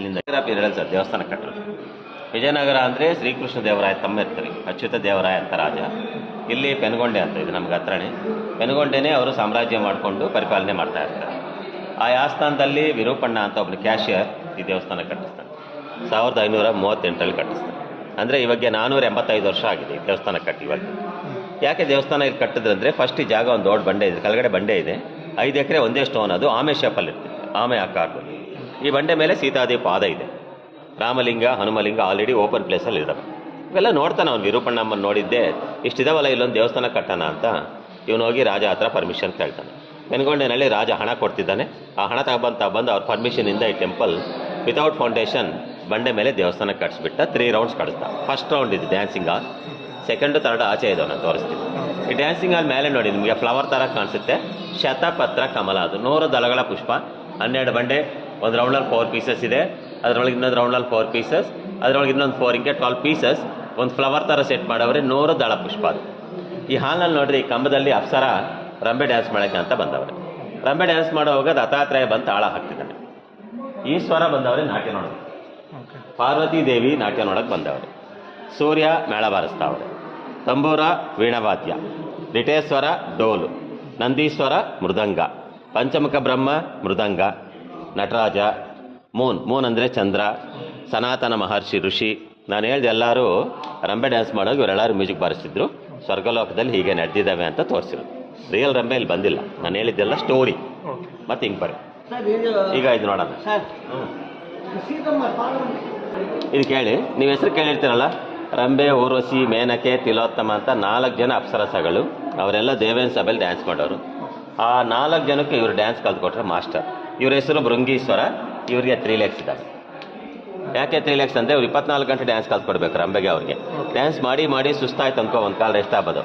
ಇಲ್ಲಿಂದ period sir ದೇವಸ್ಥಾನ ಕಟ್ಟರು ವಿಜಯನಗರ ಅಂದರೆ ಶ್ರೀಕೃಷ್ಣ ದೇವರಾಯ ತಮ್ಮ ಇರ್ತಾರೆ ಅಚ್ಯುತ ದೇವರಾಯ ಅಂತ ರಾಜ. ಇಲ್ಲಿ ಪೆನ್ಗೊಂಡೆ ಅಂತ ಇದು ನಮ್ಗೆ ಹತ್ರನೇ. ಪೆನ್ಗೊಂಡೆನೇ ಅವರು ಸಾಮ್ರಾಜ್ಯ ಮಾಡಿಕೊಂಡು ಪರಿಪಾಲನೆ ಮಾಡ್ತಾ ಇರ್ತಾರೆ. ಆ ಆಸ್ಥಾನದಲ್ಲಿ ವಿರೂಪಣ್ಣ ಅಂತ ಒಬ್ಬನು ಕ್ಯಾಶಿಯರ್ ಈ ದೇವಸ್ಥಾನ ಕಟ್ಟಿಸ್ತಾನೆ. ಸಾವಿರದ ಐನೂರ ಮೂವತ್ತೆಂಟರಲ್ಲಿ ಕಟ್ಟಿಸ್ತಾನೆ. ಅಂದರೆ ಇವಾಗ ನಾನ್ನೂರ ಎಂಬತ್ತೈದು ವರ್ಷ ಆಗಿದೆ ಈ ದೇವಸ್ಥಾನ ಕಟ್ಟಿ ಇವಾಗ. ಯಾಕೆ ದೇವಸ್ಥಾನ ಇಲ್ಲಿ ಕಟ್ಟಿದ್ರಂದ್ರೆ ಫಸ್ಟ್ ಈ ಜಾಗ ಒಂದು ದೊಡ್ಡ ಬಂಡೆ ಇದೆ, ಕೆಳಗಡೆ ಬಂಡೆ ಇದೆ. ಐದು ಎಕರೆ ಒಂದೇ ಸ್ಟೋನ್ ಅದು ಆಮೆ ಶೇಪಲ್ಲಿ ಇರ್ತದೆ, ಆಮೆ ಆಕಾರದಲ್ಲಿ. ಈ ಬಂಡೆ ಮೇಲೆ ಸೀತಾದೇವಿ ಪಾದ ಇದೆ. ರಾಮಲಿಂಗ, ಹನುಮಲಿಂಗ ಆಲ್ರೆಡಿ ಓಪನ್ ಪ್ಲೇಸಲ್ಲಿ ಇದ್ದಾವೆ ಇವೆಲ್ಲ ನೋಡ್ತಾನೆ ಅವ್ನು, ವಿರೂಪಣ್ಣಮ್ಮನ ನೋಡಿದ್ದೆ, ಇಷ್ಟಿದಾವಲ್ಲ ಇಲ್ಲೊಂದು ದೇವಸ್ಥಾನ ಕಟ್ಟೋಣ ಅಂತ. ಇವನು ಹೋಗಿ ರಾಜ ಹತ್ರ ಪರ್ಮಿಷನ್ ಕೇಳ್ತಾನೆ. ಮೆನ್ಗೊಂಡೆನಲ್ಲಿ ರಾಜ ಹಣ ಕೊಡ್ತಿದ್ದಾನೆ. ಆ ಹಣ ತಗೊಬಂತ ಬಂದು ಅವ್ರ ಪರ್ಮಿಷನಿಂದ ಈ ಟೆಂಪಲ್ ವಿತೌಟ್ ಫೌಂಡೇಶನ್ ಬಂಡೆ ಮೇಲೆ ದೇವಸ್ಥಾನ ಕಟ್ಸ್ಬಿಟ್ಟ ತ್ರೀ ರೌಂಡ್ಸ್ ಕಟ್ಸ್ತಾ ಫಸ್ಟ್ ರೌಂಡ್ ಇದು ಡ್ಯಾನ್ಸಿಂಗ್ ಹಾಲ್ ಸೆಕೆಂಡ್ ತರ್ಡ್ ಆಚೆ ಇದೆ ನಾನು ತೋರಿಸ್ತೀನಿ. ಈ ಡ್ಯಾನ್ಸಿಂಗ್ ಹಾಲ್ ಮೇಲೆ ನೋಡಿ ನಿಮಗೆ ಫ್ಲವರ್ ಥರ ಕಾಣಿಸುತ್ತೆ. ಶತಪತ್ರ ಕಮಲ, ಅದು ನೂರು ದಳಗಳ ಪುಷ್ಪ, ಹನ್ನೆರಡು ಬಂಡೆ ಒಂದು ರೌಂಡಲ್ಲಿ ಫೋರ್ ಪೀಸಸ್ ಇದೆ. ಅದರೊಳಗೆ ಇನ್ನೊಂದು ರೌಂಡಲ್ಲಿ ಫೋರ್ ಪೀಸಸ್ ಅದರೊಳಗೆ ಇನ್ನೊಂದು ಫೋರ್ ಹಿಂಗೆ ಟ್ವೆಲ್ ಪೀಸಸ್ ಒಂದು ಫ್ಲವರ್ ಥರ ಸೆಟ್ ಮಾಡವ್ರೆ, ನೂರು ದಳ ಪುಷ್ಪ ಅದು. ಈ ಹಾಲ್ನಲ್ಲಿ ನೋಡ್ರಿ ಕಂಬದಲ್ಲಿ ಅಪ್ಸರ ರಂಬೆ ಡ್ಯಾನ್ಸ್ ಮಾಡೋಕ್ಕೆ ಅಂತ ಬಂದವ್ರೆ. ರಂಬೆ ಡ್ಯಾನ್ಸ್ ಮಾಡುವಾಗ ದತ್ತಾತ್ರೇಯ ಬಂದು ತಾಳ ಹಾಕ್ತಿದ್ದಾನೆ. ಈಶ್ವರ ಬಂದವ್ರೆ ನಾಟ್ಯ ನೋಡೋದು ಪಾರ್ವತಿ ದೇವಿ ನಾಟ್ಯ ನೋಡೋಕೆ ಬಂದವ್ರೆ. ಸೂರ್ಯ ಮೇಳ ಬಾರಿಸ್ತಾವ್ರೆ ತಂಬೂರ ವೀಣವಾದ್ಯ. ಲಿಟೇಶ್ವರ ಡೋಲು. ನಂದೀಶ್ವರ ಮೃದಂಗ. ಪಂಚಮುಖ ಬ್ರಹ್ಮ ಮೃದಂಗ. ನಟರಾಜ ಮೂನ್ ಮೂನ್ ಅಂದರೆ ಚಂದ್ರ ಸನಾತನ ಮಹರ್ಷಿ ಋಷಿ. ನಾನು ಹೇಳ್ದೆ ಎಲ್ಲರೂ ರಂಬೆ ಡ್ಯಾನ್ಸ್ ಮಾಡೋದು ಇವರೆಲ್ಲರೂ ಮ್ಯೂಸಿಕ್ ಬಾರಿಸ್ತಿದ್ರು. ಸ್ವರ್ಗಲೋಕದಲ್ಲಿ ಹೀಗೆ ನಡೆದಿದ್ದಾವೆ ಅಂತ ತೋರಿಸಿರೋದು ರಿಯಲ್ ರಂಬೆ ಇಲ್ಲಿ ಬಂದಿಲ್ಲ. ನಾನು ಹೇಳಿದ್ದೆಲ್ಲ ಸ್ಟೋರಿ ಮತ್ತೆ ಹಿಂಗೆ ಬರ್ರಿ. ಈಗ ಇದು ನೋಡೋಣ. ಇದು ಕೇಳಿ ನೀವು ಹೆಸರು ಕೇಳಿರ್ತೀರಲ್ಲ? ರಂಬೆ ಊರ್ವಶಿ ಮೇನಕೆ ತಿಲೋತ್ತಮ ಅಂತ ನಾಲ್ಕು ಜನ ಅಪ್ಸರಸಗಳು. ಅವರೆಲ್ಲ ದೇವೇನ್ ಸಭೆಯಲ್ಲಿ ಡ್ಯಾನ್ಸ್ ಮಾಡೋರು. ಆ ನಾಲ್ಕು ಜನಕ್ಕೆ ಇವರು ಡ್ಯಾನ್ಸ್ ಕಲ್ತ್ಕೊಟ್ರೆ ಮಾಸ್ಟರ್ ಇವ್ರ ಹೆಸರು ಬೃಂಗೀಶ್ವರ ಇವರಿಗೆ ತ್ರೀ ಲ್ಯಾಕ್ಸ್ ಇದ್ದಾವೆ ಯಾಕೆ ತ್ರೀ ಲ್ಯಾಕ್ಸ್ ಅಂದರೆ ಅವ್ರು ಇಪ್ಪತ್ನಾಲ್ಕು ಗಂಟೆ ಡ್ಯಾನ್ಸ್ ಕಲ್ತ್ಕೊಡ್ಬೇಕು ರಂಬೆಗೆ ಅವ್ರಿಗೆ. ಡ್ಯಾನ್ಸ್ ಮಾಡಿ ಮಾಡಿ ಸುಸ್ತಾಯ್ತು ಅನ್ಕೋ ಒಂದು ಕಾಲ ರೆಸ್ಟ್ ಆಗ್ಬೋದು.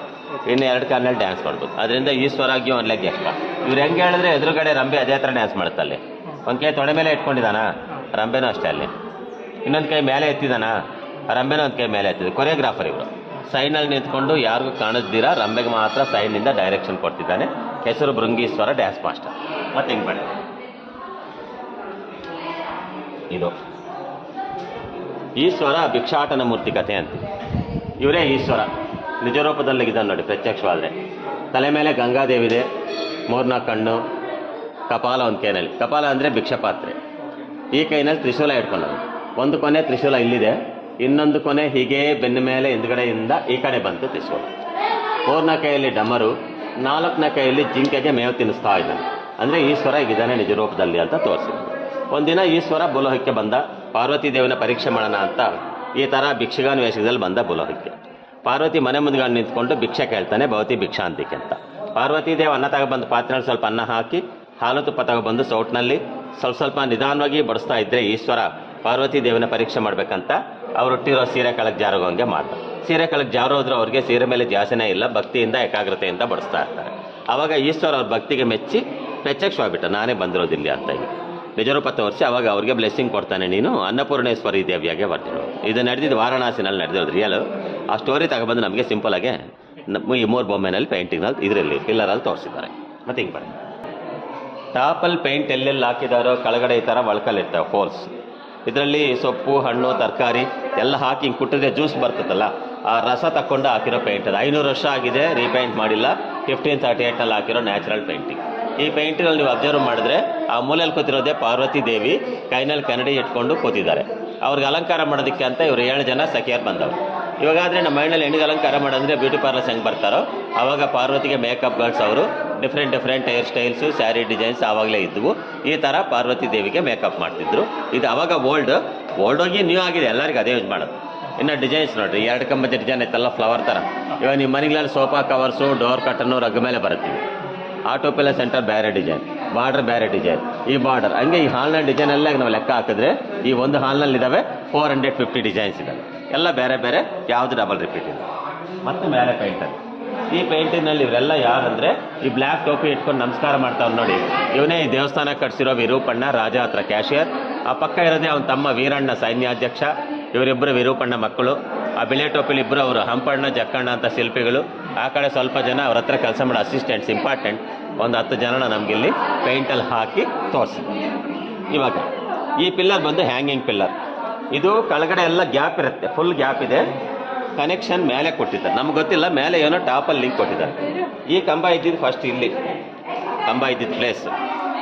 ಇನ್ನು ಎರಡು ಕಾಲಿನಲ್ಲಿ ಡ್ಯಾನ್ಸ್ ಮಾಡ್ಬೋದು. ಅದರಿಂದ ಈಶ್ವರಾಗಿ ಒಂದು ಲೆಗ್ ಎಷ್ಟ ಇವ್ರು ಹೆಂಗೆ ಹೇಳಿದ್ರೆ ಎದುರುಗಡೆ ರಂಬೆ ಅದೇ ಥರ ಡ್ಯಾನ್ಸ್ ಮಾಡುತ್ತೆ ಅಲ್ಲಿ. ಒಂದು ಕೈ ತೊಡೆ ಮೇಲೆ ಇಟ್ಕೊಂಡಿದ್ದಾನ? ರಂಬೆನೂ ಅಷ್ಟೇ ಅಲ್ಲಿ. ಇನ್ನೊಂದು ಕೈ ಮೇಲೆ ಎತ್ತಿದಾನ ರಂಬೆನೂ ಒಂದು ಕೈ ಮೇಲೆ ಎತ್ತಿದೆ. ಕೊರಿಯೋಗ್ರಾಫರ್ ಇವರು. ಸೈನಲ್ಲಿ ನಿಂತ್ಕೊಂಡು ಯಾರಿಗೂ ಕಾಣಿಸ್ದಿರ ರಂಬೆಗೆ ಮಾತ್ರ ಸೈಡ್ನಿಂದ ಡೈರೆಕ್ಷನ್ ಕೊಡ್ತಿದ್ದಾನೆ. ಹೆಸರು ಬೃಂಗೀಶ್ವರ ಡ್ಯಾನ್ಸ್ ಮಾಸ್ಟರ್ ಮತ್ತೆ ಹಿಂಗೆ ಮಾಡಿ ಇದು. ಈಶ್ವರ ಭಿಕ್ಷಾಟನ ಮೂರ್ತಿ ಕಥೆ ಅಂತ ಇವರೇ ಈಶ್ವರ. ನಿಜರೂಪದಲ್ಲಿದ್ದಾನೆ ನೋಡಿ ಪ್ರತ್ಯಕ್ಷವಾದರೆ. ತಲೆ ಮೇಲೆ ಗಂಗಾದೇವಿದೆ ಮೂರ್ನಾಲ್ಕು ಕಣ್ಣು, ಕಪಾಲ ಒಂದು ಕೈನಲ್ಲಿ. ಕಪಾಲ ಅಂದರೆ ಭಿಕ್ಷಪಾತ್ರೆ. ಈ ಕೈನಲ್ಲಿ ತ್ರಿಶೂಲ ಇಟ್ಕೊಂಡು ಒಂದು ಕೊನೆ ತ್ರಿಶೂಲ ಇಲ್ಲಿದೆ. ಇನ್ನೊಂದು ಕೊನೆ ಹೀಗೆ ಬೆನ್ನ ಮೇಲೆ ಹಿಂದ್ಗಡೆಯಿಂದ ಈ ಕಡೆ ಬಂತು ತ್ರಿಶೂಲ. ಮೂರನೇ ಕೈಯಲ್ಲಿ ಡಮರು, ನಾಲ್ಕನೇ ಕೈಯಲ್ಲಿ ಜಿಂಕೆಗೆ ಮೇವು ತಿನ್ನಿಸ್ತಾ ಇದ್ದಾನೆ. ಅಂದರೆ ಈಶ್ವರ ಈಗಿದ್ದಾನೆ ನಿಜ ರೂಪದಲ್ಲಿ ಅಂತ ತೋರಿಸಿದ್ರು. ಒಂದಿನ ಈಶ್ವರ ಬುಲೋಹಕ್ಕೆ ಬಂದ ಪಾರ್ವತಿ ದೇವನ ಪರೀಕ್ಷೆ ಮಾಡೋಣ ಅಂತ ಈ ಥರ ಭಿಕ್ಷಗಾನ ವೇಷದಲ್ಲಿ ಬಂದ ಬುಲೋಹಕ್ಕೆ ಪಾರ್ವತಿ ಮನೆ ಮುಂದ್ಗಡೆ ನಿಂತ್ಕೊಂಡು ಭಿಕ್ಷೆ ಕೇಳ್ತಾನೆ, ಭವತಿ ಭಿಕ್ಷಾಂತಿಕೆ ಅಂತ. ಪಾರ್ವತಿ ದೇವ ಅನ್ನ ತಗೊಬಂದು ಪಾತ್ರೆಯಲ್ಲಿ ಸ್ವಲ್ಪ ಅನ್ನ ಹಾಕಿ, ಹಾಲು ತುಪ್ಪ ತಗೊಬಂದು ಸೌಟ್ನಲ್ಲಿ ಸ್ವಲ್ಪ ಸ್ವಲ್ಪ ನಿಧಾನವಾಗಿ ಬಡಿಸ್ತಾ ಇದ್ರೆ ಈಶ್ವರ ಪಾರ್ವತಿ ದೇವನ ಪರೀಕ್ಷೆ ಮಾಡಬೇಕಂತ ಅವ್ರು ಹುಟ್ಟಿರೋ ಸೀರೆ ಕೆಳಗೆ ಜಾರೋಗಂಗೆ ಮಾಡ್ತಾರೆ. ಸೀರೆ ಕೆಳಗೆ ಜಾರೋದ್ರು ಅವ್ರಿಗೆ ಸೀರೆ ಮೇಲೆ ಜಾಸನೇ ಇಲ್ಲ, ಭಕ್ತಿಯಿಂದ, ಏಕಾಗ್ರತೆಯಿಂದ ಬಡಿಸ್ತಾ ಇರ್ತಾರೆ. ಆವಾಗ ಈಶ್ವರ ಅವ್ರ ಭಕ್ತಿಗೆ ಮೆಚ್ಚಿ ಪ್ರತ್ಯಕ್ಷವಾಗಿಬಿಟ್ಟ ನಾನೇ ಬಂದಿರೋದಿಲ್ಲ ಅಂತ ಹೇಳಿ ವರ್ಷ ಅವಾಗ ಅವ್ರಿಗೆ ಬ್ಲೆಸ್ಸಿಂಗ್ ಕೊಡ್ತಾನೆ ನೀನು. ಅನ್ನಪೂರ್ಣೇಶ್ವರಿ ದೇವಿಯಾಗೆ ಬರ್ತಿರೋ ಇದು ನಡೆದಿದ್ದು ವಾರಣಾಸಿನಲ್ಲಿ ನಡೆದಿರೋದು ರಿಯಲ್ ಆ ಸ್ಟೋರಿ ತಗೊಬಂದು ನಮಗೆ ಸಿಂಪಲಾಗೆ ಈ ಮೂರು ಬೊಮ್ಮೆನಲ್ಲಿ ಪೇಂಟಿಂಗ್ನಲ್ಲಿ ಇದರಲ್ಲಿ ಪಿಲ್ಲರಲ್ಲಿ ತೋರಿಸಿದ್ದಾರೆ. ಮತ್ತೆ ಹಿಂಗೆ ಬನ್ನಿ. ಟಾಪಲ್ಲಿ ಪೇಂಟ್ ಎಲ್ಲೆಲ್ಲಿ ಹಾಕಿದಾರೋ ಕೆಳಗಡೆ ಈ ಥರ ಒಳ್ಕಲ್ಲಿರ್ತವೆ ಹೋಲ್ಸ್ ಇದರಲ್ಲಿ ಸೊಪ್ಪು, ಹಣ್ಣು, ತರಕಾರಿ ಎಲ್ಲ ಹಾಕಿ ಹಿಂಗೆ ಕುಟ್ಟಿದ್ರೆ ಜ್ಯೂಸ್ ಬರ್ತದಲ್ಲ, ಆ ರಸ ತಕ್ಕೊಂಡು ಹಾಕಿರೋ ಪೇಂಟ್ ಅದು. ಐನೂರು ವರ್ಷ ಆಗಿದೆ ರೀಪೇಂಟ್ ಮಾಡಿಲ್ಲ. ಫಿಫ್ಟೀನ್ ತರ್ಟಿ ಏಟಲ್ಲಿ ಹಾಕಿರೋ ನ್ಯಾಚುರಲ್ ಪೇಂಟಿಂಗ್ ಈ ಪೇಂಟಿನಲ್ಲಿ ನೀವು ಅಬ್ಸರ್ವ್ ಮಾಡಿದ್ರೆ ಆ ಮೂಲೆಯಲ್ಲಿ ಕೂತಿರೋದೇ ಪಾರ್ವತಿ ದೇವಿ, ಕೈನಲ್ಲಿ ಕನ್ನಡಿ ಇಟ್ಕೊಂಡು ಕೂತಿದ್ದಾರೆ. ಅವ್ರಿಗೆ ಅಲಂಕಾರ ಮಾಡೋದಕ್ಕೆ ಅಂತ ಇವರು ಏಳು ಜನ ಸಖಿಯರ್ ಬಂದವರು. ಇವಾಗಾದರೆ ನಮ್ಮ ಮೈಂಡಲ್ಲಿ ಹೆಣ್ಣಿಗೆ ಅಲಂಕಾರ ಮಾಡೋದಂದರೆ ಬ್ಯೂಟಿ ಪಾರ್ಲರ್ಸ್ ಹೆಂಗೆ ಬರ್ತಾರೋ ಆವಾಗ ಪಾರ್ವತಿಗೆ ಮೇಕಪ್ ಗರ್ಲ್ಸ್ ಅವರು different different hair styles, sari designs ಆವಾಗಲೇ ಇದ್ದವು ಈ ಥರ ಪಾರ್ವತಿ ದೇವಿಗೆ ಮೇಕಪ್ ಮಾಡ್ತಿದ್ರು. ಇದು ಅವಾಗ ಓಲ್ಡ್ ಓಲ್ಡ್ ಹೋಗಿ ನ್ಯೂ ಆಗಿದೆ, ಎಲ್ಲರಿಗೂ ಅದೇ ಯೂಸ್ ಮಾಡೋದು. ಇನ್ನು ಡಿಸೈನ್ಸ್ ನೋಡಿರಿ ಎರಡು ಕಂಬದ ಡಿಸೈನ್ ಐತಲ್ಲ ಫ್ಲವರ್ ಥರ ಇವಾಗ ನಿಮ್ಮ ಮನೆಗಳಲ್ಲಿ ಸೋಫಾ ಕವರ್ಸು, ಡೋರ್ ಕಟನ್ನು ರಗ್ ಮೇಲೆ ಬರುತ್ತೀವಿ. ಆಟೋಪೆಲ್ಲ ಸೆಂಟರ್ ಬೇರೆ ಡಿಸೈನ್, ಬಾರ್ಡರ್ ಬೇರೆ ಡಿಸೈನ್. ಈ ಬಾರ್ಡರ್, ಹಂಗೆ ಈ ಹಾಲ್ನ ಡಿಸೈನ್ ಎಲ್ಲ ನಾವು ಲೆಕ್ಕ ಹಾಕಿದ್ರೆ ಈ ಒಂದು ಹಾಲ್ನಲ್ಲಿ ಇದಾವೆ ಫೋರ್ ಹಂಡ್ರೆಡ್ ಫಿಫ್ಟಿ ಡಿಸೈನ್ಸ್ ಇದ್ದಾವೆ ಎಲ್ಲ ಬೇರೆ ಬೇರೆ, ಯಾವುದು ಡಬಲ್ ರಿಪೀಟ್ ಇದೆ ಮತ್ತೆ ಮೇಲೆ ಪೇಂಟರ್ ಈ ಪೇಂಟಿನಲ್ಲಿ ಇವರೆಲ್ಲ ಯಾರಂದ್ರೆ ಈ ಬ್ಲ್ಯಾಕ್ ಟೋಪಿ ಇಟ್ಕೊಂಡು ನಮಸ್ಕಾರ ಮಾಡ್ತಾವ್ರು ನೋಡಿ. ಇವನೇ ಈ ದೇವಸ್ಥಾನ ಕಟ್ಸಿರೋ ವಿರೂಪಣ್ಣ, ರಾಜ ಹತ್ರ ಕ್ಯಾಶಿಯರ್ ಆ ಪಕ್ಕ ಇರೋದೇ ಅವನ ತಮ್ಮ ವೀರಣ್ಣ, ಸೈನ್ಯಾಧ್ಯಕ್ಷ. ಇವರಿಬ್ಬರು ವಿರೂಪಣ್ಣ ಮಕ್ಕಳು. ಆ ಬಿಳೆ ಟೋಪಿಲಿ ಇಬ್ಬರು ಅವರು ಹಂಪಣ್ಣ, ಜಕ್ಕಣ್ಣ ಅಂತ ಶಿಲ್ಪಿಗಳು. ಆ ಕಡೆ ಸ್ವಲ್ಪ ಜನ ಅವ್ರ ಹತ್ರ ಕೆಲಸ ಮಾಡೋ ಅಸಿಸ್ಟೆಂಟ್ಸ್ ಇಂಪಾರ್ಟೆಂಟ್ ಒಂದು ಹತ್ತು ಜನನ ನಮಗಿಲ್ಲಿ ಪೇಂಟಲ್ಲಿ ಹಾಕಿ ತೋರಿಸಿ ಇವಾಗ ಈ ಪಿಲ್ಲರ್ ಬಂದು ಹ್ಯಾಂಗಿಂಗ್ ಪಿಲ್ಲರ್ ಇದು ಕೆಳಗಡೆ ಎಲ್ಲ ಗ್ಯಾಪ್ ಇರುತ್ತೆ ಫುಲ್ ಗ್ಯಾಪ್ ಇದೆ. ಕನೆಕ್ಷನ್ ಮೇಲೆ ಕೊಟ್ಟಿದ್ದಾರೆ. ನಮ್ಗೆ ಗೊತ್ತಿಲ್ಲ, ಮೇಲೆ ಏನೋ ಟಾಪಲ್ಲಿ ಲಿಂಕ್ ಕೊಟ್ಟಿದ್ದಾರೆ. ಈ ಕಂಬ ಇದ್ದಿದ್ದು ಫಸ್ಟ್ ಇಲ್ಲಿ. ಕಂಬ ಇದ್ದಿದ್ದು ಪ್ಲೇಸ್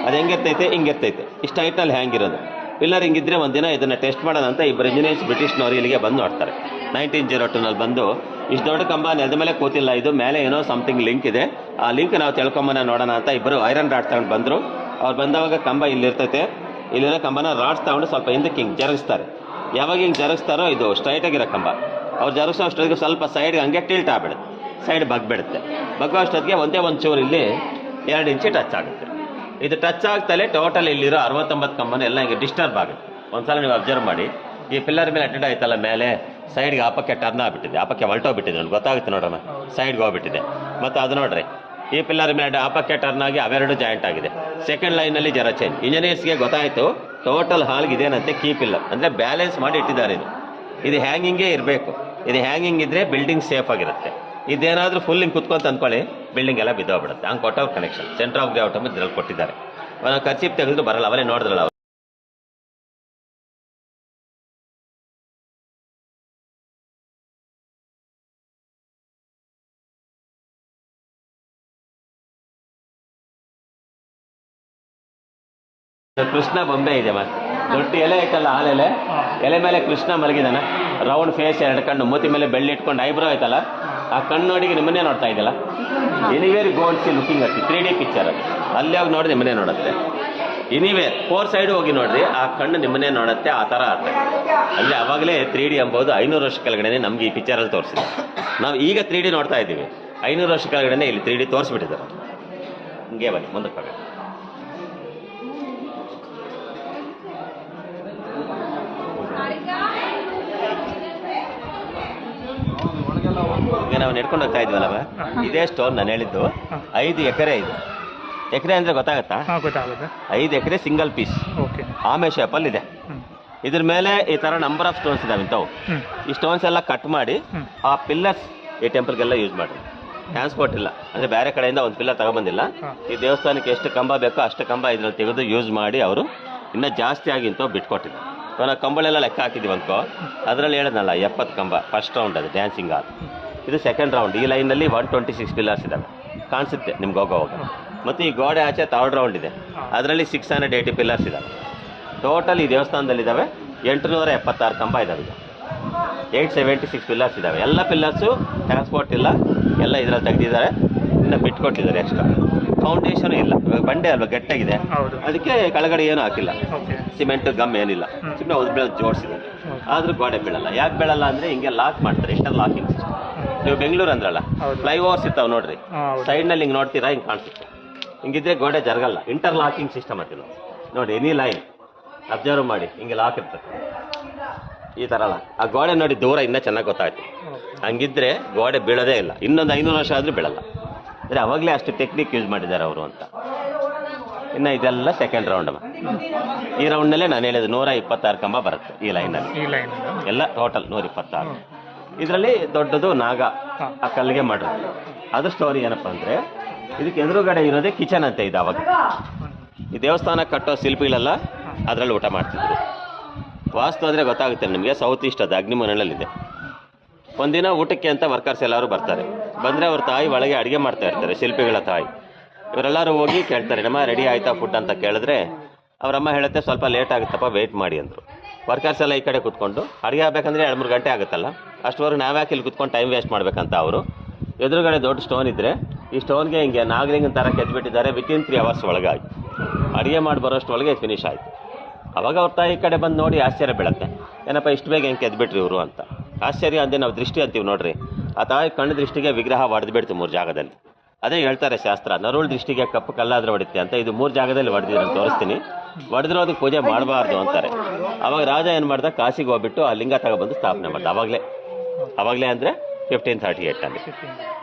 ಅದು ಹೆಂಗಿರ್ತೈತೆ? ಹಿಂಗಿರ್ತೈತೆ. ಇಷ್ಟು ಐಟಲ್ಲಿ ಹ್ಯಾಂಗಿರೋದು ಪಿಲ್ಲರ್ ಹಿಂಗಿದ್ರೆ ಒಂದಿನ ಇದನ್ನು ಟೆಸ್ಟ್ ಮಾಡೋಣ ಅಂತ ಇಬ್ಬರು ಇಂಜಿನಿಯರ್ಸ್ ಬ್ರಿಟಿಷ್ನವರು ಇಲ್ಲಿಗೆ ಬಂದು ನೋಡ್ತಾರೆ. ನೈನ್ಟೀನ್ ಜೀರೋ ಟೂನಲ್ಲಿ ಬಂದು, ಇಷ್ಟು ದೊಡ್ಡ ಕಂಬ ನೆಲದ ಮೇಲೆ ಕೂತಿಲ್ಲ. ಇದು ಮೇಲೆ ಏನೋ ಸಮಥಿಂಗ್ ಲಿಂಕ್ ಇದೆ. ಆ ಲಿಂಕ್ ನಾವು ತಿಳ್ಕೊಂಬನ ನೋಡೋಣ ಅಂತ ಇಬ್ಬರು ಐರನ್ ರಾಡ್ ತಗೊಂಡು ಬಂದರು. ಅವ್ರು ಬಂದವಾಗ ಕಂಬ ಇಲ್ಲಿರ್ತೈತೆ. ಇಲ್ಲಿರೋ ಕಂಬನ ರಾಡ್ಸ್ ತಗೊಂಡು ಸ್ವಲ್ಪ ಹಿಂದಕ್ಕೆ ಹಿಂಗೆ ಜರುಗಿಸ್ತಾರೆ. ಯಾವಾಗ ಹಿಂಗೆ ಜರುಗಿಸ್ತಾರೋ ಇದು ಸ್ಟ್ರೈಟಾಗಿರೋ ಕಂಬ. ಅವ್ರು ಜರುಗಿಸೋ ಅಷ್ಟೊತ್ತಿಗೆ ಸ್ವಲ್ಪ ಸೈಡ್ಗೆ ಹಂಗೆ ಟಿಲ್ಟ್ ಆಗ್ಬಿಡುತ್ತೆ. ಸೈಡ್ ಬಗ್ಬಿಡುತ್ತೆ. ಬಗ್ಗೋ ಅಷ್ಟೊತ್ತಿಗೆ ಒಂದೇ ಒಂದು ಚೂರು ಇಲ್ಲಿ ಎರಡು ಇಂಚು ಟಚ್ ಆಗುತ್ತೆ. ಇದು ಟಚ್ ಆಗ್ತಲೇ ಟೋಟಲ್ ಇಲ್ಲಿರೋ ಅರವತ್ತೊಂಬತ್ತು ಕಂಬನ ಎಲ್ಲ ಹಿಂಗೆ ಡಿಸ್ಟರ್ಬ್ ಆಗುತ್ತೆ. ಒಂದ್ಸಲ ನೀವು ಅಬ್ಸರ್ವ್ ಮಾಡಿ. ಈ ಪಿಲ್ಲರ್ ಮೇಲೆ ಅಟೆಂಡ್ ಆಯ್ತಲ್ಲ, ಮೇಲೆ. ಸೈಡ್ಗೆ ಆಪಕ್ಕೆ ಟರ್ನ್ ಆಗಿಬಿಟ್ಟಿದೆ. ಆಪಕ್ಕೆ ಹೊಲ್ಟೋಗ್ಬಿಟ್ಟಿದೆ ನೋಡಿ. ಗೊತ್ತಾಗುತ್ತೆ ನೋಡೋಣ ಸೈಡ್ಗೆ ಹೋಗ್ಬಿಟ್ಟಿದೆ. ಮತ್ತು ಅದು ನೋಡ್ರಿ. ಈ ಪಿಲ್ಲರ್ ಮೇಲೆ ಆಪಕ್ಕೆ ಟರ್ನ್ ಆಗಿ ಅವೆರಡು ಜಾಯಿಂಟ್ ಆಗಿದೆ. ಸೆಕೆಂಡ್ ಲೈನಲ್ಲಿ ಜರ ಚೇಂಜ್ ಇಂಜಿನಿಯರ್ಸ್ಗೆ ಗೊತ್ತಾಯಿತು ಟೋಟಲ್ ಹಾಲ್ಗೆ ಇದೇನಂತೆ? ಕೀ ಪಿಲ್ಲರ್ ಅಂದರೆ ಬ್ಯಾಲೆನ್ಸ್ ಮಾಡಿ ಇಟ್ಟಿದ್ದಾರೆ ಇದು. ಇದು ಹ್ಯಾಂಗಿಂಗೇ ಇರಬೇಕು. ಇದು ಹ್ಯಾಂಗಿಂಗ್ ಇದ್ದರೆ ಬಿಲ್ಡಿಂಗ್ ಸೇಫ್ ಆಗಿರುತ್ತೆ. ಇದೇನಾದರೂ ಫುಲ್ ಹಿಂಗೆ ಕುತ್ಕೊಂತ ಅಂದ್ಕೊಳ್ಳಿ ಬಿಲ್ಡಿಂಗ್ ಎಲ್ಲ ಬಿದ್ದೋಗ್ಬಿಡುತ್ತೆ. ಹಂಗೆ ಕೊಟ್ಟವ್ರ ಕನೆಕ್ಷನ್ ಸೆಂಟರ್ ಆಫ್ ಗ್ರಾವಿಟಮ್ ಇದ್ರಲ್ಲಿ ಕೊಟ್ಟಿದ್ದಾರೆ. ಅವನ ಖರ್ಚಿಪ್ ತೆಗೆದು ಬರಲ್ಲ. ಅವರೇ ನೋಡಿದ್ರಲ್ಲ ಕೃಷ್ಣ ಬೊಂಬೆ ಇದೆ ಮತ್ತೆ ದೊಡ್ಡ ಎಲೆ ಐತಲ್ಲ ಹಾಲೆಲೆ ಎಲೆ? ಮೇಲೆ ಕೃಷ್ಣ ಮಲಗಿದಾನೆ. ರೌಂಡ್ ಫೇಸ್ ಎರಡು ಕಣ್ಣು, ಮೂತಿ ಮೇಲೆ ಬೆಳ್ಳಿ ಇಟ್ಕೊಂಡು ಐಬ್ರೋ ಐತಲ್ಲ? ಆ ಕಣ್ಣು ನೋಡಿ ನಿಮ್ಮನ್ನೇ ನೋಡ್ತಾ ಇದೆಯಲ್ಲ? ಎನಿವೇರ್ ಗೋಲ್ಡ್ ಸಿ ಲುಕಿಂಗ್ ಅತ್ತಿ ತ್ರೀ ಡಿ ಪಿಕ್ಚರ್ ಅಲ್ಲಿ ಹೋಗಿ ನೋಡಿ ನಿಮ್ಮನ್ನೇ ನೋಡುತ್ತೆ. ಎನಿವೇರ್ ಫೋರ್ ಸೈಡ್ ಹೋಗಿ ನೋಡ್ರಿ, ಆ ಕಣ್ಣು ನಿಮ್ಮನ್ನೇ ನೋಡುತ್ತೆ, ಆ ಥರ ಆಗುತ್ತೆ. ಅಲ್ಲಿ ಅವಾಗಲೇ ತ್ರೀ ಡಿ ಎಂಬುದು ಐನೂರು ವರ್ಷ ಕೆಳಗಡೆ ನಮ್ಗೆ ಈ ಪಿಕ್ಚರಲ್ಲಿ ತೋರಿಸಿದೆ. ನಾವು ಈಗ ತ್ರೀ ಡಿ ನೋಡ್ತಾ ಇದ್ದೀವಿ. ಐನೂರು ವರ್ಷ ಕೆಳಗಡೆ ಇಲ್ಲಿ ತ್ರೀ ಡಿ ತೋರಿಸ್ಬಿಟ್ಟಿದ್ದಾರೆ. ಹಿಂಗೆ ಬನ್ನಿ, ಮುಂದಕ್ಕೆ ನಾವು ನೆಡ್ಕೊಂಡು ಹೋಗ್ತಾ ಇದ್ವಲ್ಲವ ಇದೇ ಸ್ಟೋನ್ ನಾನು ಹೇಳಿದ್ದು. ಐದು ಎಕರೆ ಇದು. ಎಕರೆ ಅಂದ್ರೆ ಗೊತ್ತಾಗತ್ತಾ? ಹಾಂ ಗೊತ್ತಾಗುತ್ತೆ. ಐದು ಎಕರೆ ಸಿಂಗಲ್ ಪೀಸ್ ಓಕೆ. ಆಮೆ ಅಲ್ಲಿ ಇದೆ ಇದ್ರ ಮೇಲೆ ಈ ತರ ನಂಬರ್ ಆಫ್ ಸ್ಟೋನ್ಸ್ ಇದಾವೆ ಇಂಥವು. ಈ ಸ್ಟೋನ್ಸ್ ಎಲ್ಲ ಕಟ್ ಮಾಡಿ ಆ ಪಿಲ್ಲರ್ಸ್ ಈ ಟೆಂಪಲ್ಗೆಲ್ಲ ಯೂಸ್ ಮಾಡಿ ಟ್ರಾನ್ಸ್ಪೋರ್ಟ್ ಇಲ್ಲ. ಅಂದ್ರೆ ಬೇರೆ ಕಡೆಯಿಂದ ಒಂದು ಪಿಲ್ಲರ್ ತಗೊಬಂದಿಲ್ಲ. ಈ ದೇವಸ್ಥಾನಕ್ಕೆ ಎಷ್ಟು ಕಂಬ ಬೇಕೋ ಅಷ್ಟು ಕಂಬ ಇದ್ರಲ್ಲಿ ತೆಗೆದು ಯೂಸ್ ಮಾಡಿ ಅವರು ಇನ್ನೂ ಜಾಸ್ತಿ ಆಗಿ ಇಂಥವು ನಾವು ಕಂಬಳೆಲ್ಲ ಲೆಕ್ಕ ಹಾಕಿದ್ದೀವಿ ಅನ್ಕೋ. ಅದರಲ್ಲಿ ಹೇಳಿದ್ನಲ್ಲ ಎಪ್ಪತ್ತು ಕಂಬ ಫಸ್ಟ್ ರೌಂಡ್ ಅದು ಡ್ಯಾನ್ಸಿಂಗ್ ಹಾಲ್ ಇದು ಸೆಕೆಂಡ್ ರೌಂಡ್ ಈ ಲೈನಲ್ಲಿ ಒನ್ ಟ್ವೆಂಟಿ ಸಿಕ್ಸ್ ಪಿಲ್ಲರ್ಸ್ ಇದ್ದಾವೆ ಕಾಣಿಸುತ್ತೆ ನಿಮ್ಗೆ ಹೋಗೋವಾಗ ಮತ್ತು ಈ ಗೋಡೆ ಆಚೆ ಥರ್ಡ್ ರೌಂಡ್ ಇದೆ. ಅದರಲ್ಲಿ ಸಿಕ್ಸ್ ಹಂಡ್ರೆಡ್ ಏಯ್ಟಿ ಪಿಲ್ಲರ್ಸ್ ಇದ್ದಾವೆ ಟೋಟಲ್ ಈ ದೇವಸ್ಥಾನದಲ್ಲಿದ್ದಾವೆ ಎಂಟುನೂರ ಎಪ್ಪತ್ತಾರು ಕಂಬ ಇದ್ದಾವೆ ಈಗ. ಏಯ್ಟ್ ಸೆವೆಂಟಿ ಸಿಕ್ಸ್ ಪಿಲ್ಲರ್ಸ್ ಇದ್ದಾವೆ ಎಲ್ಲ ಪಿಲ್ಲರ್ಸು ಟ್ರಾನ್ಸ್ಪೋರ್ಟ್ ಇಲ್ಲ. ಎಲ್ಲ ಇದರಲ್ಲಿ ತೆಗೆದಿದ್ದಾರೆ. ಇನ್ನು ಬಿಟ್ಕೊಟ್ಟಿದ್ದಾರೆ ಎಕ್ಸ್ಟ್ರಾ ಫೌಂಡೇಶನ್ ಇಲ್ಲ. ಇವಾಗ ಬಂಡೆ ಅಲ್ವಾ ಗಟ್ಟಾಗಿದೆ ಅದಕ್ಕೆ ಕೆಳಗಡೆ ಏನೂ ಹಾಕಿಲ್ಲ. ಸಿಮೆಂಟ್ ಗಮ್ ಏನಿಲ್ಲ. ಸುಮ್ಮನೆ ಒಂದು ಬೆಳೆ ಜೋಡಿಸಿದ್ದಾರೆ. ಆದರೂ ಗೋಡೆ ಬೀಳಲ್ಲ. ಯಾಕೆ ಬೀಳಲ್ಲ ಅಂದರೆ ಹಿಂಗೆ ಲಾಕ್ ಮಾಡ್ತಾರೆ. ಇಂಟರ್ ಲಾಕಿಂಗ್ ಸಿಸ್ಟಮ್ ನೀವು ಬೆಂಗಳೂರು ಅಂದ್ರಲ್ಲ ಫ್ಲೈ ಫ್ಲೈಓವರ್ಸ್ ಇರ್ತಾವೆ ನೋಡ್ರಿ. ಸೈಡ್ನಲ್ಲಿ ಹಿಂಗೆ ನೋಡ್ತೀರಾ ಹಿಂಗೆ ಕಾಣಿಸುತ್ತೆ. ಹಿಂಗಿದ್ರೆ ಗೋಡೆ ಜರಗಲ್ಲ ಇಂಟರ್ ಲಾಕಿಂಗ್ ಸಿಸ್ಟಮ್ ಅಂತ ನಾವು ನೋಡಿ ಎನಿ ಲೈನ್ ಅಬ್ಸರ್ವ್ ಮಾಡಿ ಹಿಂಗೆ ಲಾಕ್ ಇರ್ತದೆ. ಈ ಥರ ಲಾಕ್ ಆ ಗೋಡೆ ನೋಡಿ ದೂರ ಇನ್ನೂ ಚೆನ್ನಾಗಿ ಗೊತ್ತಾಯ್ತು. ಹಂಗಿದ್ರೆ ಗೋಡೆ ಬೀಳೋದೇ ಇಲ್ಲ. ಇನ್ನೊಂದು ಐನೂರು ವರ್ಷ ಆದರೂ ಬೀಳಲ್ಲ. ಅಂದರೆ ಅವಾಗಲೇ ಅಷ್ಟು ಟೆಕ್ನಿಕ್ ಯೂಸ್ ಮಾಡಿದ್ದಾರೆ ಅವರು ಅಂತ. ಇನ್ನು ಇದೆಲ್ಲ ಸೆಕೆಂಡ್ ರೌಂಡ್ ಈ ರೌಂಡ್ನಲ್ಲೇ ನಾನು ಹೇಳಿದ ನೂರ ಇಪ್ಪತ್ತಾರು ಕಂಬ ಬರುತ್ತೆ ಈ ಲೈನಲ್ಲಿ ಈ ಲೈನ್ ಎಲ್ಲ ಟೋಟಲ್ ನೂರ ಇಪ್ಪತ್ತಾರು. ಇದರಲ್ಲಿ ದೊಡ್ಡದು ನಾಗ ಆ ಕಲ್ಲಿಗೆ ಮಾಡಿರೋದು. ಅದ್ರ ಸ್ಟೋರಿ ಏನಪ್ಪ ಅಂದರೆ ಇದಕ್ಕೆ ಎದುರುಗಡೆ ಇರೋದೇ ಕಿಚನ್ ಅಂತ ಇದೆ ಅವಾಗ. ಈ ದೇವಸ್ಥಾನ ಕಟ್ಟೋ ಶಿಲ್ಪಿಗಳೆಲ್ಲ ಅದರಲ್ಲಿ ಊಟ ಮಾಡ್ತಿದ್ರು. ವಾಸ್ತು ಅಂದರೆ ಗೊತ್ತಾಗುತ್ತೆ ನಿಮಗೆ ಸೌತ್ ಈಸ್ಟ್ ಅದು ಅಗ್ನಿಮನೆಯಲ್ಲಿದೆ ಒಂದಿನ ಊಟಕ್ಕೆ ಅಂತ ವರ್ಕರ್ಸ್ ಎಲ್ಲರೂ ಬರ್ತಾರೆ. ಬಂದರೆ ಅವ್ರ ತಾಯಿ ಒಳಗೆ ಅಡುಗೆ ಮಾಡ್ತಾ ಇರ್ತಾರೆ ಶಿಲ್ಪಿಗಳ ತಾಯಿ. ಇವರೆಲ್ಲರೂ ಹೋಗಿ ಕೇಳ್ತಾರೆ ನಮ್ಮ ರೆಡಿ ಆಯ್ತಾ ಫುಡ್ ಅಂತ ಕೇಳಿದ್ರೆ ಅವರಮ್ಮ ಹೇಳುತ್ತೆ ಸ್ವಲ್ಪ ಲೇಟ್ ಆಗುತ್ತಪ್ಪ ವೆಯ್ಟ್ ಮಾಡಿ ಅಂದರು. ವರ್ಕರ್ಸ್ ಎಲ್ಲ ಈ ಕಡೆ ಕೂತ್ಕೊಂಡು, ಅಡುಗೆ ಆಗಬೇಕಂದ್ರೆ ಎರಡು ಮೂರು ಗಂಟೆ ಆಗುತ್ತಲ್ಲ? ಅಷ್ಟುವರೆಗೆ ನಾವ್ಯಾಕೆ ಇಲ್ಲಿ ಕೂತ್ಕೊಂಡು ಟೈಮ್ ವೇಸ್ಟ್ ಮಾಡಬೇಕಂತ ಅವರು? ಎದುರುಗಡೆ ದೊಡ್ಡ ಸ್ಟೋನ್ ಇದ್ದರೆ ಈ ಸ್ಟೋನ್ಗೆ ಹಿಂಗೆ ನಾಗಲಿಂಗನ ಥರ ಕೆದ್ಬಿಟ್ಟಿದ್ದಾರೆ ವಿತಿನ್ ತ್ರೀ ಅವರ್ಸ್ ಒಳಗಾಗಿ ಅಡುಗೆ ಮಾಡಿ ಬರೋಷ್ಟೊಳಗೆ ಫಿನಿಶ್ ಆಯಿತು. ಅವಾಗ ಅವ್ರ ತಾಯಿ ಕಡೆ ಬಂದು ನೋಡಿ ಆಶ್ಚರ್ಯ ಬೀಳುತ್ತೆ. ಏನಪ್ಪ, ಇಷ್ಟು ಬೇಗ ಹೆಂಗೆ ಕೆದ್ಬಿಟ್ರಿ ಇವರು ಅಂತ. ಆಶ್ಚರ್ಯ ಅಂದರೆ ನಾವು ದೃಷ್ಟಿ ಅಂತೀವಿ ನೋಡ್ರಿ. ಆ ತಾಯಿ ಕಣ್ಣು ದೃಷ್ಟಿಗೆ ವಿಗ್ರಹ ಹೊಡೆದ್ಬಿಡ್ತು ಮೂರು ಜಾಗದಲ್ಲಿ. ಅದೇ ಹೇಳ್ತಾರೆ ಶಾಸ್ತ್ರ, ನರುಳು ದೃಷ್ಟಿಗೆ ಕಪ್ಪು ಕಲ್ಲಾದ್ರೆ ಹೊಡಿತೆ ಅಂತ. ಇದು ಮೂರು ಜಾಗದಲ್ಲಿ ಹೊಡೆದಿದ್ರು ಅಂತ ತೋರಿಸ್ತೀನಿ. ಹೊಡೆದಿರೋದಕ್ಕೆ ಪೂಜೆ ಮಾಡಬಾರ್ದು ಅಂತಾರೆ. ಅವಾಗ ರಾಜ ಏನು ಮಾಡ್ದ? ಕಾಶಿಗೆ ಹೋಗ್ಬಿಟ್ಟು ಆ ಲಿಂಗ ತಗೊಬಂದು ಸ್ಥಾಪನೆ ಮಾಡ್ದೆ. ಅವಾಗಲೇ. ಅವಾಗಲೇ ಅಂದರೆ ಫಿಫ್ಟೀನ್ ತರ್ಟಿ ಏಟ್ ಅಲ್ಲಿ.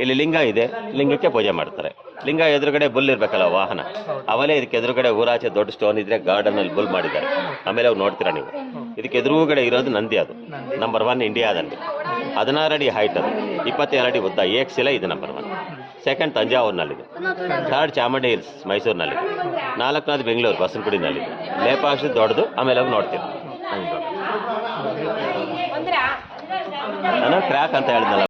ಇಲ್ಲಿ ಲಿಂಗ ಇದೆ. ಲಿಂಗಕ್ಕೆ ಪೂಜೆ ಮಾಡ್ತಾರೆ. ಲಿಂಗ ಎದುರುಗಡೆ ಬುಲ್ ಇರಬೇಕಲ್ಲ ವಾಹನ. ಅವಲೇ ಇದಕ್ಕೆ ಎದುರುಗಡೆ ಊರಾಚೆ ದೊಡ್ಡ ಸ್ಟೋನ್ ಇದ್ರೆ ಗಾರ್ಡನ್ ಅಲ್ಲಿ ಬುಲ್ ಮಾಡಿದ್ದಾರೆ. ಆಮೇಲೆ ಅವ್ರು ನೋಡ್ತೀರಾ ನೀವು? ಇದಕ್ಕೆ ಎದುರುಗಡೆ ಇರೋದು ನಂದಿ ಅದು. ನಂಬರ್ ಒನ್ ಇಂಡಿಯಾದಲ್ಲಿ ಹದಿನಾರು ಅಡಿ ಹೈಟ್ ಅದು. ಇಪ್ಪತ್ತೇಳು ಅಡಿ ಉದ್ದ. ಏಕ್ಸಿಲ ಇದು ನಂಬರ್ ಒನ್ ಸೆಕೆಂಡ್ ತಂಜಾವೂರಿನಲ್ಲಿದೆ ಥರ್ಡ್ ಚಾಮುಂಡಿ ಹಿಲ್ಸ್ ಮೈಸೂರಿನಲ್ಲಿದೆ ನಾಲ್ಕನೇದು ಬೆಂಗಳೂರು ಬಸವನಗುಡಿನಲ್ಲಿದೆ ಲೇಪಾಕ್ಷ ದೊಡ್ಡದು ಆಮೇಲೆ ಹೋಗಿ ನೋಡ್ತೀವಿ ನಾನು ಕ್ರ್ಯಾಕ್ ಅಂತ ಹೇಳಿದ್ನಲ್ಲ.